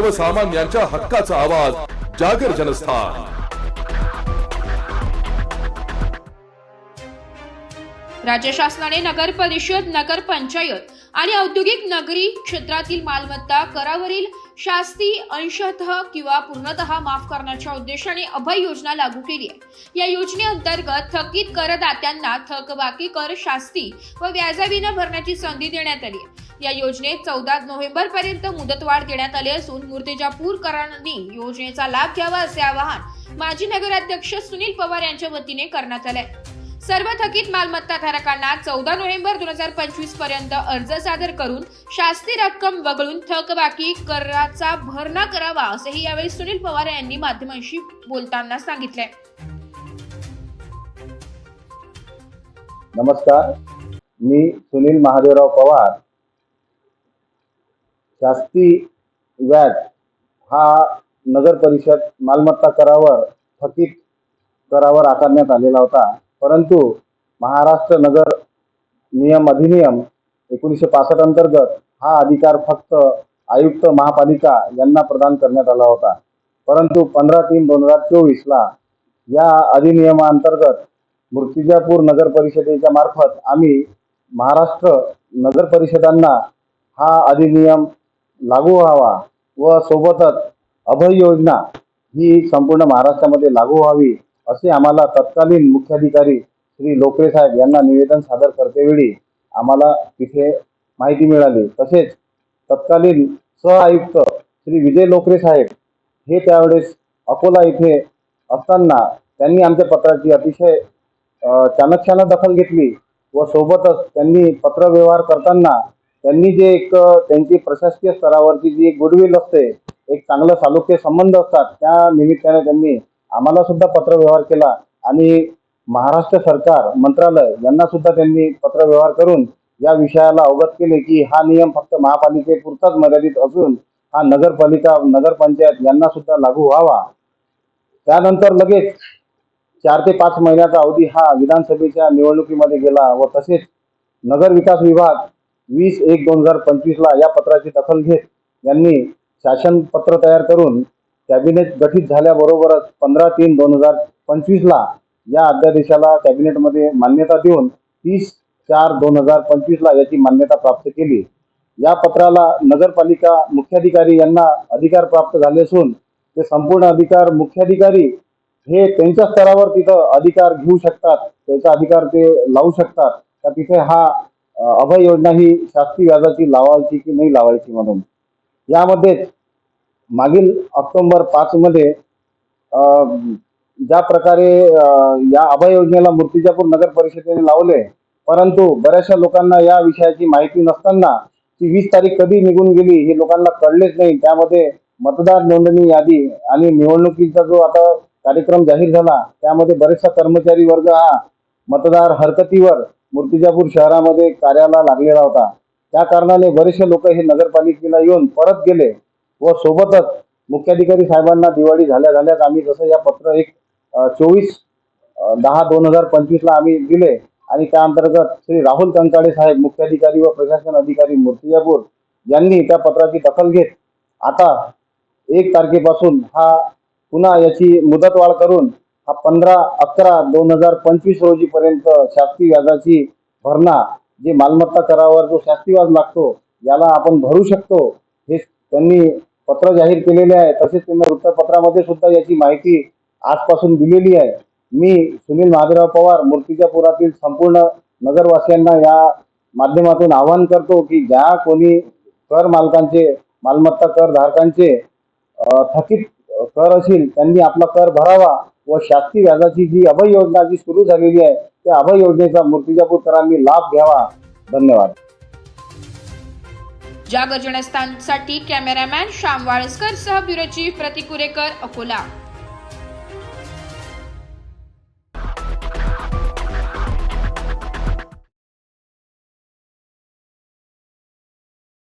सर्वसामान्यांच्या हक्काचा आवाज जागर जनस्थान. राज्य शासनाने नगर परिषद नगर पंचायत आणि औद्योगिक नगरी क्षेत्रातील मालमत्ता करावरील शास्ती अंशतः किंवा पूर्णतः माफ करण्याच्या उद्देशाने अभय योजना लागू केली आहे. या योजनेअंतर्गत थकीत करदात्यांना थकबाकी कर शास्ती व व्याजाविना भरण्याची संधी देण्यात आली आहे. या योजनेत चौदा नोव्हेंबर पर्यंत मुदतवाढ देण्यात आली असून मूर्तिजापूरकरांनी योजनेचा लाभ घ्यावा असे आवाहन माजी नगराध्यक्ष सुनील पवार यांच्या वतीने करण्यात आले सर्व थकीत मालमत्ता धारकांना चौदा नोव्हेंबर दोन हजार पंचवीसपर्यंत अर्ज सादर करून शास्ती रक्कम वगळून थकबाकी कराचा भरणा करावा असेही यावेळी सुनील पवार यांनी माध्यमांशी बोलताना सांगितले नमस्कार. मी सुनील महादेवराव पवार शास्ती व्याज हा नगर परिषद मालमत्ता करावर थकीत करावर आकारण्यात आलेला होता. परंतु महाराष्ट्र नगर नियम अधिनियम एकोणीसशे पासष्ट अंतर्गत हा अधिकार फक्त आयुक्त महापालिका यांना प्रदान करण्यात आला होता. परंतु पंधरा तीन दोन हजार चोवीसला या अधिनियमाअंतर्गत मूर्तिजापूर नगर परिषदेच्या मार्फत आम्ही महाराष्ट्र नगर परिषदांना हा अधिनियम लागू व्हावा व सोबतच अभय योजना ही संपूर्ण महाराष्ट्रामध्ये लागू व्हावी असे आम्हाला तत्कालीन मुख्याधिकारी श्री लोकरे साहेब यांना निवेदन सादर करतेवेळी आम्हाला तिथे माहिती मिळाली. तसेच तत्कालीन सह आयुक्त श्री विजय लोकरे साहेब हे त्यावेळेस अकोला इथे असताना त्यांनी आमच्या पत्राची अतिशय चाणक्यानं दखल घेतली व सोबतच त्यांनी पत्रव्यवहार करताना त्यांनी जे एक त्यांची प्रशासकीय स्तरावरची जी एक गुडविल असते एक चांगलं सालोख्य संबंध असतात त्या निमित्ताने त्यांनी आम्हाला सुद्धा पत्रव्यवहार केला. आणि महाराष्ट्र सरकार मंत्रालय यांना सुद्धा त्यांनी पत्रव्यवहार करून या विषयाला अवगत केले की हा नियम फक्त महापालिकेपुरताच मर्यादित असून हा नगरपालिका नगरपंचायत यांना सुद्धा लागू व्हावा. त्यानंतर लगेच चार ते पाच महिन्याचा अवधी हा विधानसभेच्या निवडणुकीमध्ये गेला व तसेच नगर विकास विभाग वीस एक दोन हजार पंचवीसला या पत्राची दखल घेत यांनी शासन पत्र तयार करून कॅबिनेट गठीत झाल्याबरोबरच पंधरा तीन दोन हजार पंचवीसला या अध्यादेशाला कॅबिनेटमध्ये मान्यता देऊन तीस चार दोन हजार पंचवीसला याची मान्यता प्राप्त केली. या पत्राला नगरपालिका मुख्याधिकारी यांना अधिकार प्राप्त झाले असून ते संपूर्ण अधिकार मुख्याधिकारी हे त्यांच्या स्तरावर तिथं अधिकार घेऊ शकतात त्याचा अधिकार ते लावू शकतात. तर तिथे हा अभय योजना ही शास्त्री व्याजाची लावायची की नाही लावायची म्हणून. यामध्येच मागील ऑक्टोंबर पाच मध्ये ज्या प्रकारे या अभय योजनेला मूर्तिजापूर नगर परिषदेने लावले परंतु बऱ्याचशा लोकांना या विषयाची माहिती नसताना ती वीस तारीख कधी निघून गेली हे लोकांना कळलेच नाही. त्यामध्ये मतदार नोंदणी यादी आणि निवडणुकीचा जो आता कार्यक्रम जाहीर झाला त्यामध्ये बरेचसा कर्मचारी वर्ग हा मतदार हरकतीवर मूर्तिजापूर शहरामध्ये कार्याला लागलेला होता. त्या कारणाने बरेचसे लोक हे नगरपालिकेला येऊन परत गेले व सोबतच मुख्याधिकारी साहेबांना दिवाळी झाल्या झाल्याच आम्ही जसं या पत्र एक चोवीस दहा दोन हजार पंचवीसला आम्ही दिले आणि त्या अंतर्गत श्री राहुल कंकाडे साहेब मुख्याधिकारी व प्रशासन अधिकारी मूर्तिजापूर यांनी त्या पत्राची दखल घेत आता एक तारखेपासून हा पुन्हा याची मुदतवाढ करून हा पंधरा अकरा दोन हजार पंचवीस रोजीपर्यंत शास्ती व्याजाची भरणा जे मालमत्ता करावर जो शास्ती व्याज लागतो याला आपण भरू शकतो हे त्यांनी पत्र जाहीर केलेले आहे. तसेच त्यांनी वृत्तपत्रामध्ये सुद्धा याची माहिती आजपासून दिलेली आहे. मी सुनील महादेवराव पवार मूर्तिजापुरातील संपूर्ण नगरवासियांना या माध्यमातून आवाहन करतो की ज्या कोणी कर मालकांचे मालमत्ता कर धारकांचे थकीत कर असेल त्यांनी आपला कर भरावा. व शासकीय व्याजाची जी अभय योजना जी सुरू झालेली आहे त्या अभय योजनेचा मूर्तिजापूरकरांनी लाभ घ्यावा. धन्यवाद. जागरजनस्थानसाठी कॅमेरामॅन श्याम वाळस्कर सह ब्युरो चीफ प्रतिकुरेकर अकोला.